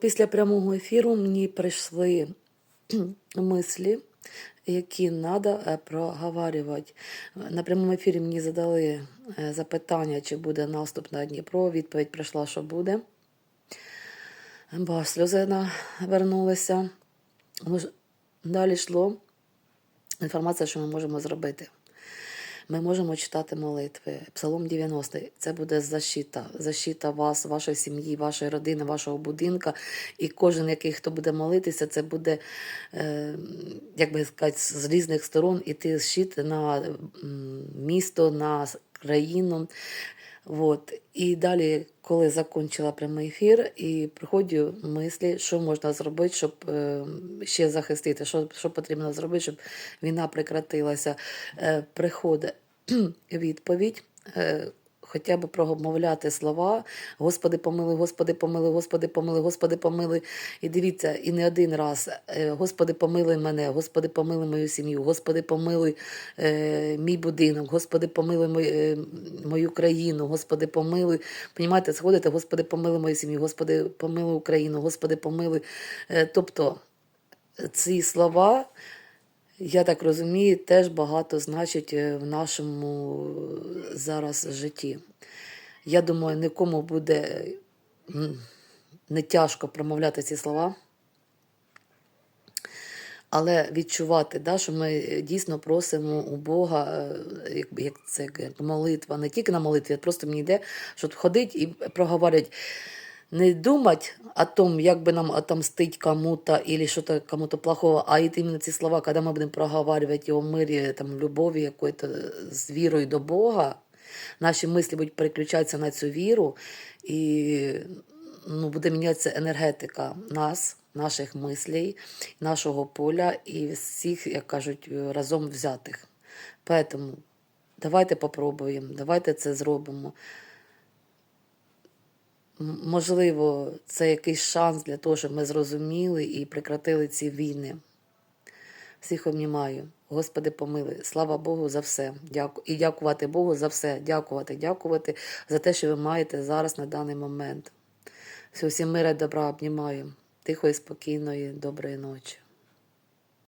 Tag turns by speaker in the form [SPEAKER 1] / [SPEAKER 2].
[SPEAKER 1] Після прямого ефіру мені прийшли мислі, які треба проговорювати. На прямому ефірі мені задали е, запитання, чи буде наступ на Дніпро. Відповідь прийшла, що буде. Бо сльози навернулися. Ну, Далі йшло інформація, що ми можемо зробити. Ми можемо читати молитви. Псалом 90 це буде защита. Защита вас, вашої сім'ї, вашої родини, вашого будинка. І кожен, який хто буде молитися, це буде, е, як би сказати, з різних сторон іти щит на місто, на країну. Вот. І далі, коли закінчила прямий ефір, і приходжу мислі, що можна зробити, щоб е, ще захистити, що, що потрібно зробити, щоб війна прекратилася. Е, приходить відповідь. Е, Хоча б промовляти слова Господи, помили, Господи, помили, Господи, помили, Господи, помили. І дивіться, і не один раз. е, Господи, помили мене, Господи, помили мою сім'ю, Господи, помили е, мій будинок, Господи, помили мою, е, мою країну, Господи, помили. Понімаєте, сходите, Господи, помили мою сім'ю, Господи, помили Україну, Господи, помили. Е, тобто ці слова. Я так розумію, теж багато значить е, в нашому е, зараз житті. Я думаю, нікому буде не тяжко промовляти ці слова, але відчувати, да, що ми дійсно просимо у Бога, е, як, як це як молитва, не тільки на молитві, а просто мені йде, що ходить і проговорять Не думать о том, як би нам отомстить кому-то или что-то кому-то плохого, а это именно ці слова, когда мы будем проговаривать о мирі, там, любові якої-то з вірою до Бога, наші мислі будуть переключатися на цю віру, і ну, буде мінятися енергетика нас, наших мислей, нашого поля і всіх, як кажуть, разом взятих. Поэтому давайте попробуємо, давайте це зробимо. Можливо, це якийсь шанс для того, щоб ми зрозуміли і прекратили ці війни. Всіх обнімаю. Господи, помили. Слава Богу за все. Дяку... І дякувати Богу за все. Дякувати, дякувати за те, що ви маєте зараз на даний момент. Всі, всім мира добра обнімаю. Тихої, спокійної, доброї ночі.